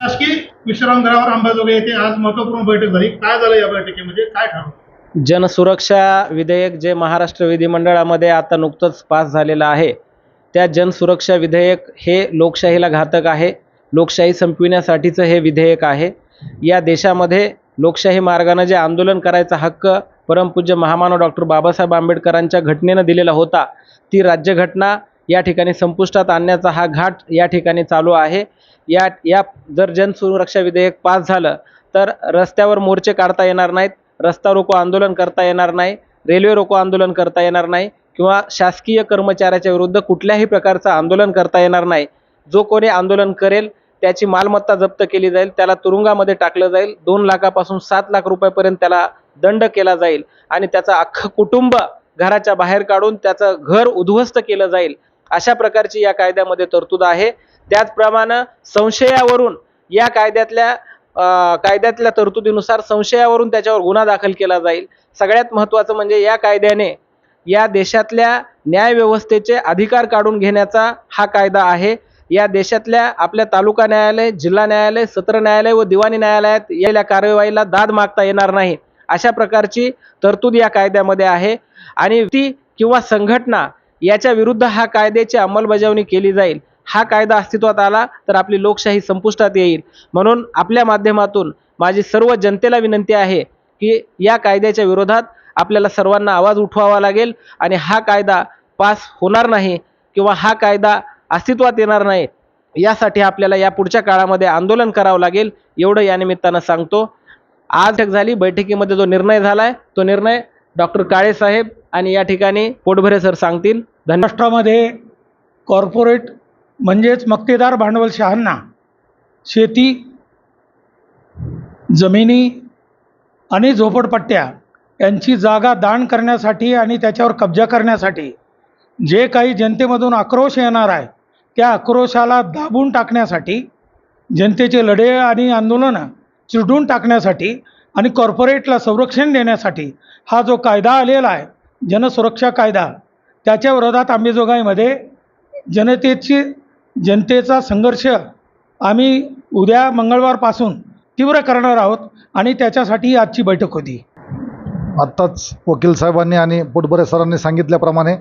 शासकीय विश्रामगृहावर अंबाजोगाई येथे आज महत्त्वपूर्ण बैठक झाली. काय झालं या बैठकीमध्ये? काय ठरवलं? जनसुरक्षा विधेयक जे महाराष्ट्र विधिमंडळामध्ये आता नुकतंच पास झालेलं आहे त्या जनसुरक्षा विधेयक हे लोकशाहीला घातक आहे. लोकशाही संपविण्यासाठीचं हे विधेयक आहे. या देशामध्ये लोकशाही मार्गानं जे आंदोलन करायचा हक्क परमपूज्य महामानव डॉक्टर बाबासाहेब आंबेडकरांच्या घटनेनं दिलेला होता ती राज्यघटना या ठिकाणी संपुष्टात आणण्याचा हा घाट या ठिकाणी चालू आहे. या या जर जनसुरक्षा विधेयक पास झालं तर रस्त्यावर मोर्चे काढता येणार नाहीत रस्ता रोको आंदोलन करता येणार नाही रेल्वे रोको आंदोलन करता येणार नाही किंवा शासकीय कर्मचाऱ्याच्या विरुद्ध कुठल्याही प्रकारचं आंदोलन करता येणार नाही. जो कोणी आंदोलन करेल त्याची मालमत्ता जप्त केली जाईल त्याला तुरुंगामध्ये टाकलं जाईल दोन लाखापासून सात लाख रुपयापर्यंत त्याला दंड केला जाईल आणि त्याचं अख्खं कुटुंब घराच्या बाहेर काढून त्याचं घर उद्ध्वस्त केलं जाईल. अशा प्रकारची या कायद्यामध्ये तरतूद आहे. त्याचप्रमाणे संशयावरून या कायद्यातल्या कायद्यातल्या तरतुदीनुसार संशयावरून त्याच्यावर गुन्हा दाखल केला जाईल. सगळ्यात महत्त्वाचं म्हणजे या कायद्याने या देशातल्या न्यायव्यवस्थेचे अधिकार काढून घेण्याचा हा कायदा आहे. या देशातल्या आपल्या तालुका न्यायालय जिल्हा न्यायालय सत्र न्यायालय व दिवाणी न्यायालयात या कार्यवाहीला दाद मागता येणार नाही. अशा प्रकारची तरतूद या कायद्यामध्ये आहे. आणि ती किंवा संघटना याच्या विरुद्ध हा कायद्याची अंमलबजावणी केली जाईल. हा कायदा अस्तित्वात आला तर आपली लोकशाही संपुष्टात येईल. म्हणून आपल्या माध्यमातून माझी सर्व जनतेला विनंती आहे की या कायद्याच्या विरोधात आपल्याला सर्वांना आवाज उठवावा लागेल आणि हा कायदा पास होणार नाही किंवा हा कायदा अस्तित्वात येणार नाही यासाठी आपल्याला या पुढच्या काळामध्ये आंदोलन करावं लागेल एवढं या निमित्तानं सांगतो. आज झाली बैठकीमध्ये जो निर्णय झाला आहे तो निर्णय डॉक्टर काळेसाहेब आणि या ठिकाणी पोटभरे सर सांगतील. धन्यवाद महाराष्ट्रामध्ये कॉर्पोरेट म्हणजेच मक्तेदार भांडवलशहांना शेती जमिनी आणि झोपडपट्ट्या यांची जागा दान करण्यासाठी आणि त्याच्यावर कब्जा करण्यासाठी जे काही जनतेमधून आक्रोश येणार आहे त्या आक्रोशाला दाबून टाकण्यासाठी जनतेचे लढे आणि आंदोलनं चिरडून टाकण्यासाठी आणि कॉर्पोरेटला संरक्षण देण्यासाठी हा जो कायदा आलेला आहे जनसुरक्षा कायदा त्याच्या विरोधात आंबेजोगाईमध्ये जनतेची जनतेचा संघर्ष आम्ही उद्या मंगळवारपासून तीव्र करणार आहोत आणि त्याच्यासाठी आजची बैठक होती. आत्ताच वकील साहेबांनी आणि पोटबरे सरांनी सांगितल्याप्रमाणे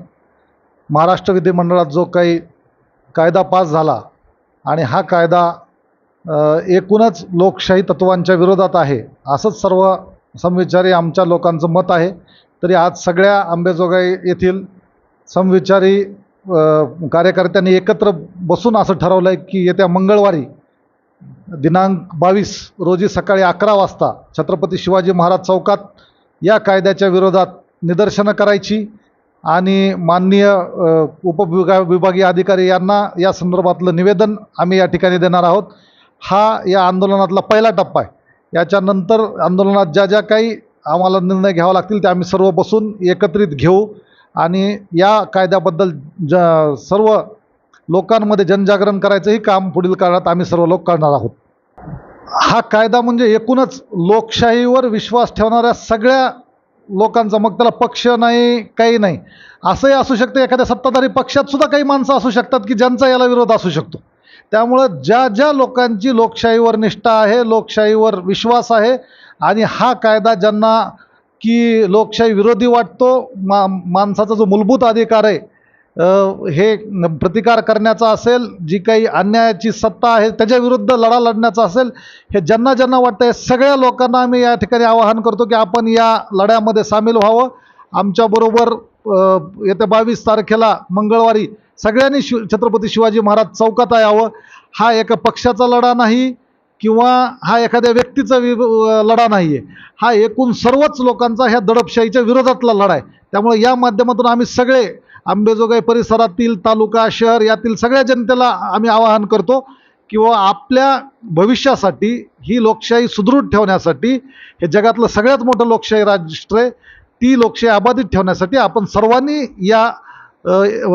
महाराष्ट्र विधिमंडळात जो काही कायदा पास झाला आणि हा कायदा एकूणच लोकशाही तत्वांच्या विरोधात आहे असंच सर्व समविचारी आमच्या लोकांचं मत आहे. तरी आज सगळ्या आंबेजोगाई येथील समविचारी कार्यकर्त्यांनी एकत्र बसून असं ठरवलं आहे की येत्या मंगळवारी दिनांक बावीस रोजी सकाळी अकरा वाजता छत्रपती शिवाजी महाराज चौकात या कायद्याच्या विरोधात निदर्शनं करायची आणि माननीय उपविभा विभागीय अधिकारी यांना या संदर्भातलं निवेदन आम्ही या ठिकाणी देणार आहोत. हा या आंदोलनातला पहिला टप्पा आहे. याच्यानंतर आंदोलनात ज्या ज्या काही आम्हाला निर्णय घ्यावा लागतील ते आम्ही सर्व बसून एकत्रित घेऊ. आणि या कायद्याबद्दल ज सर्व लोकांमध्ये जनजागरण करायचंही काम पुढील काळात आम्ही सर्व लोक करणार आहोत. हा कायदा म्हणजे एकूणच लोकशाहीवर विश्वास ठेवणाऱ्या सगळ्या लोकांचा मग त्याला पक्ष नाही काही नाही. असंही असू शकतं एखाद्या सत्ताधारी पक्षात सुद्धा काही माणसं असू शकतात की ज्यांचा याला विरोध असू शकतो. त्यामुळं ज्या ज्या लोकांची लोकशाहीवर निष्ठा आहे लोकशाहीवर विश्वास आहे आणि हा कायदा ज्यांना की लोकशाही विरोधी वाटतो मा माणसाचा जो मूलभूत अधिकार आहे हे प्रतिकार करण्याचा असेल जी काही अन्यायाची सत्ता आहे त्याच्याविरुद्ध लढा लढण्याचा असेल हे ज्यांना ज्यांना वाटतं सगळ्या लोकांना आम्ही या ठिकाणी आवाहन करतो की आपण या लढ्यामध्ये सामील व्हावं. आमच्याबरोबर येत्या बावीस तारखेला मंगळवारी सगळ्यांनी शिव छत्रपती शिवाजी महाराज चौकात यावं. हा एका पक्षाचा लढा नाही किंवा हा एखाद्या व्यक्तीचा वि लढा नाही आहे हा एकूण सर्वच लोकांचा ह्या दडपशाहीच्या विरोधातला लढा आहे त्यामुळे या माध्यमातून आम्ही सगळे आंबेजोगाई परिसरातील तालुका शहर यातील सगळ्या जनतेला आम्ही आवाहन करतो किंवा आपल्या भविष्यासाठी ही लोकशाही सुदृढ ठेवण्यासाठी हे जगातलं सगळ्यात मोठं लोकशाही राष्ट्र आहे ती लोकशाही अबाधित ठेवण्यासाठी आपण सर्वांनी या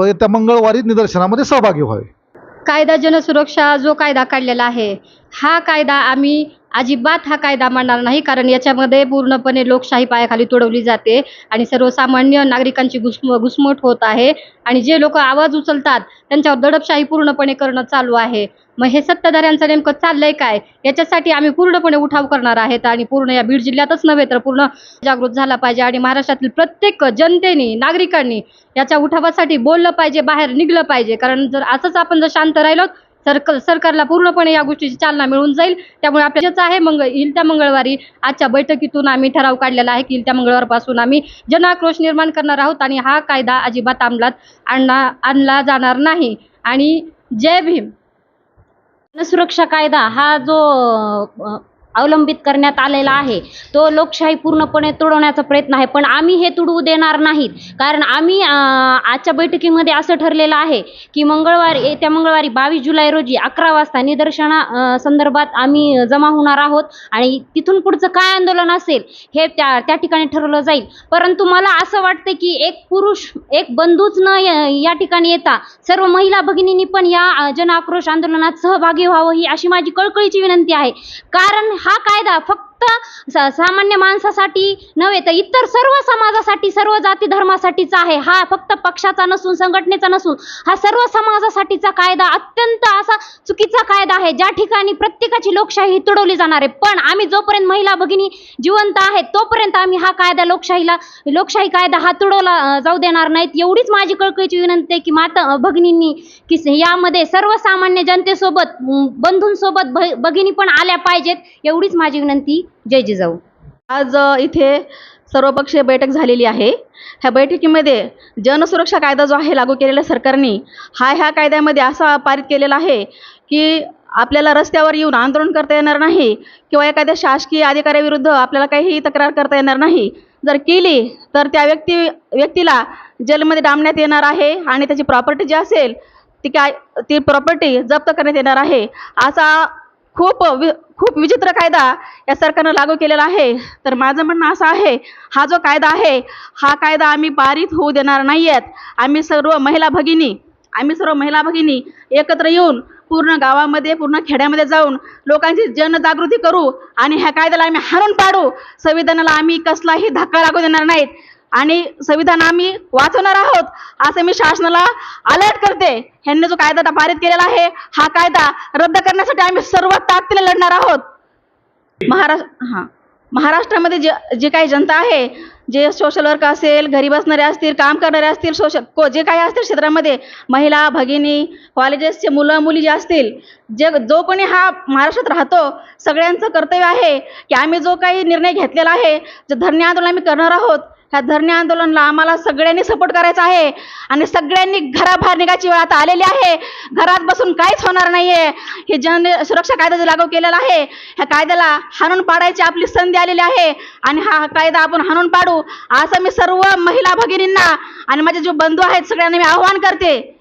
येत्या मंगळवारी निदर्शनामध्ये सहभागी व्हावे. कायदा जनसुरक्षा जो कायदा काढलेला आहे हा कायदा आम्ही अजिबात हा कायदा मांडणार नाही कारण याच्यामध्ये पूर्णपणे लोकशाही पायाखाली तुडवली जाते आणि सर्वसामान्य नागरिकांची घुसम घुसमट होत आहे. आणि जे लोक आवाज उचलतात त्यांच्यावर दडपशाही पूर्णपणे करणं चालू आहे. मग हे सत्ताधाऱ्यांचं नेमकं चाललंय काय? याच्यासाठी आम्ही पूर्णपणे उठाव करणार आहेत आणि पूर्ण या बीड जिल्ह्यातच नव्हे तर पूर्ण जागृत झाला पाहिजे आणि महाराष्ट्रातील प्रत्येक जनतेने नागरिकांनी याच्या उठावासाठी बोललं पाहिजे बाहेर निघलं पाहिजे. कारण जर असंच आपण जर शांत राहिलो सरकार सरकारला पूर्णपणे या गोष्टीची चालना मिळून जाईल. त्यामुळे आपल्याच आहे. मंगळ येईल मंगळवारी आजच्या बैठकीतून आम्ही ठराव काढलेला आहे की येईल मंगळवारपासून आम्ही जनाक्रोश निर्माण करणार आहोत आणि हा कायदा अजिबात अंमलात आणला आणला जाणार नाही. आणि जय भीम. सुरक्षा कायदा हा जो अवलंबित करण्यात आलेला आहे. तो लोकशाही पूर्णपणे तुडवण्याचा प्रयत्न आहे. पण आम्ही हे तुडवू देणार नाहीत. कारण आम्ही आजच्या बैठकीमध्ये असं ठरलेलं आहे की मंगळवारी येत्या मंगळवारी बावीस जुलै रोजी अकरा वाजता निदर्शना संदर्भात आम्ही जमा होणार आहोत. आणि तिथून पुढचं काय आंदोलन असेल हे त्या त्या ठिकाणी ठरवलं जाईल. परंतु मला असं वाटतं की एक पुरुष एक बंधूच न य- या ठिकाणी येता सर्व महिला भगिनींनी पण या जन आक्रोश आंदोलनात सहभागी व्हावं ही अशी माझी कळकळीची विनंती आहे. कारण हा कायदा फक्त सा- सामान्य माणसासाठी नव्हे तर इतर सर्व समाजासाठी सर्व जाती धर्मासाठीचा आहे. हा फक्त पक्षाचा नसून संघटनेचा नसून हा सर्व समाजासाठीचा कायदा अत्यंत असा चुकीचा कायदा आहे. ज्या ठिकाणी प्रत्येकाची लोकशाही तुडवली जाणार आहे. पण आम्ही जोपर्यंत महिला भगिनी जिवंत आहेत तोपर्यंत आम्ही हा कायदा लोकशाहीला लोकशाही कायदा हा तुडवला जाऊ देणार नाहीत. एवढीच माझी कळकळीची विनंती आहे की माता भगिनींनी की यामध्ये सर्वसामान्य जनतेसोबत बंधूंसोबत भ- भगिनी पण आल्या पाहिजेत एवढीच माझी विनंती. जय जिजाऊ. आज इथे सर्वपक्षीय बैठक झालेली आहे. ह्या बैठकीमध्ये जनसुरक्षा कायदा जो आहे लागू केलेला सरकारने हा ह्या कायद्यामध्ये असा पारित केलेला आहे की आपल्याला रस्त्यावर येऊन आंदोलन करता येणार नाही किंवा एखाद्या शासकीय अधिकाऱ्याविरुद्ध आपल्याला काहीही तक्रार करता येणार नाही. जर केली तर त्या व्यक्ती व्यक्तीला जेलमध्ये डांबण्यात येणार आहे आणि त्याची प्रॉपर्टी जी असेल ती काय ती प्रॉपर्टी जप्त करण्यात येणार आहे. असा खूप वि खूप विचित्र कायदा या सरकारनं लागू केलेला आहे. तर माझं म्हणणं असं आहे हा जो कायदा आहे हा कायदा आम्ही पारित होऊ देणार नाही आहेत आम्ही सर्व महिला भगिनी आम्ही सर्व महिला भगिनी एकत्र येऊन पूर्ण गावामध्ये पूर्ण खेड्यामध्ये जाऊन लोकांची जनजागृती करू आणि ह्या कायद्याला आम्ही हाणून पाडू. संविधानाला आम्ही कसलाही धक्का लागू देणार नाहीत. आणि संविधान आम्ही वाचवणार आहोत असं मी शासनाला अलर्ट करते. ह्यांनी जो कायदा पारित केलेला आहे हा कायदा रद्द करण्यासाठी आम्ही सर्व ताकदीने लढणार आहोत. महाराष्ट्र हां. महाराष्ट्रामध्ये जे जे काही जनता आहे जे सोशल वर्क असेल घरी बसणारे असतील काम करणारे असतील सोशल को जे काही असतील क्षेत्रामध्ये महिला भगिनी कॉलेजेसचे मुलं मुली जे असतील जे जो कोणी हा महाराष्ट्रात राहतो सगळ्यांचं कर्तव्य आहे की आम्ही जो काही निर्णय घेतलेला आहे जे धरणे आंदोलन आम्ही करणार आहोत ह्या धरणे आंदोलनाला आम्हाला सगळ्यांनी सपोर्ट करायचा आहे. आणि सगळ्यांनी घराबाहेर निघायची वेळ आता आलेली आहे. घरात बसून काहीच होणार नाहीये. हे जन सुरक्षा कायदा जो लागू केलेला आहे. ह्या कायद्याला हाणून पाडायची आपली संधी आलेली आहे. आणि हा कायदा आपण हाणून पाडू. असं मी सर्व महिला भगिनींना आणि माझे जे बंधू आहेत सगळ्यांना मी आव्हान करते.